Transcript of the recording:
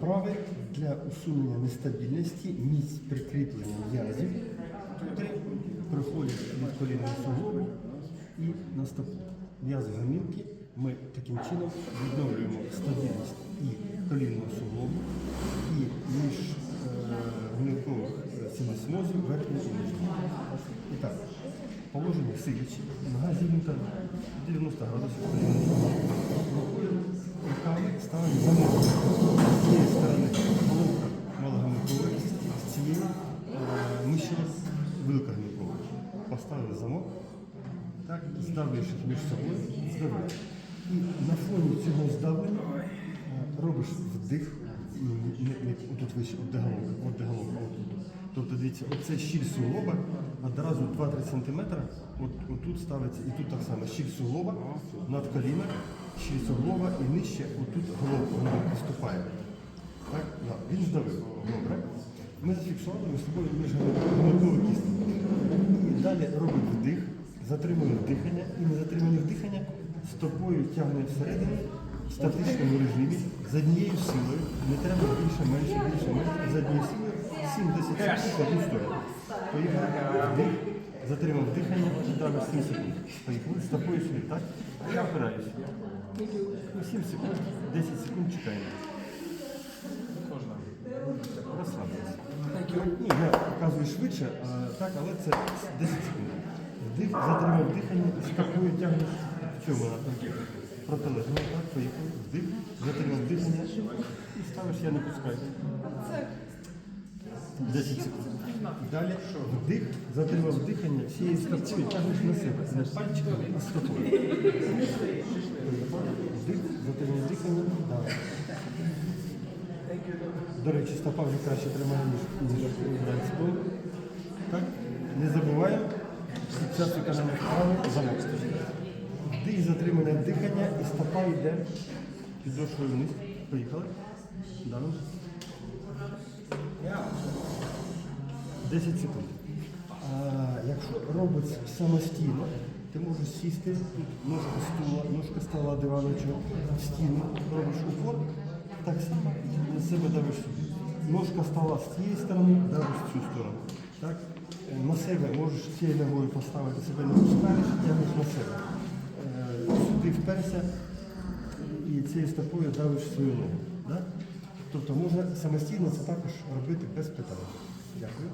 вправи для усунення нестабільності місць прикріплення м'язів, котрі приходять від колінного суглобу і на стопу. М'язи гомілки ми таким чином відновлюємо стабільність і колінного суглобу, і між е, гомілкових синусмозів верхньої і нижньої. І так, положення сидячи, нога зігнута 90 градусів колінного суглобу. Руками ставимо замок. З цієї сторони головка малогомілкової, з цієї е, мишня велика гомілкова. Поставили замок, так, здавлюєш між собою, здавив. І на фоні цього здавлення робиш вдих, ну, не, не, отут вище, от головка, от головка, от. Тобто дивіться, оце щіль суглоба, одразу 2-3 см, от, отут ставиться, і тут так само щіль суглоба над коліна, щіль суглоба і нижче, отут головка вона виступає. Так? Да. Він здавив. Добре. Ми зафіксували ми з тобою між гомілкові кістки. І далі робить вдих, затримує дихання і не затримання дихання стопою тягне всередину в статичному режимі з однією силою. Не треба більше, менше, більше, менше. З однією силою 7-10 секунд в одну сторону. Поїхали. Вдих, затримав дихання далі 7 секунд. Поїхали. Стопою сюди, так? Я опираюся. Ну, 7 секунд, 10 секунд чекаємо. Розслабилися. Ну, я показую швидше, а, так, але це 10 секунд. Вдих, затримав дихання стопою тягнеш в цьому напрямку. Протилежно, так, поїхали. Вдих, затримав дихання і ставиш, я не пускаю. 10 секунд. Далі вдих, затримав дихання, всією стопою тягнеш на себе. Не пальчиком, а стопою. Вдих, затримав дихання, далі. До речі, стопа вже краще тримає, ніж ніж. Так? Не забуваємо, під час виконання вправи замок. Вдих, затримане дихання і стопа йде підошвою вниз. Поїхали. Далі. 10 секунд. А якщо робить самостійно, ти можеш сісти, тут ножка стула, ножка стола, диваночок, в стіну, робиш упор, так само на себе давиш сюди. Ножка стола з цієї сторони, давиш в цю сторону. Так? Е, На себе можеш цією ногою поставити себе не пускаєш, тягнеш на себе. Е, Сюди вперся і цією стопою давиш свою ногу. Да? Тобто можна самостійно це також робити без питань. Дякую.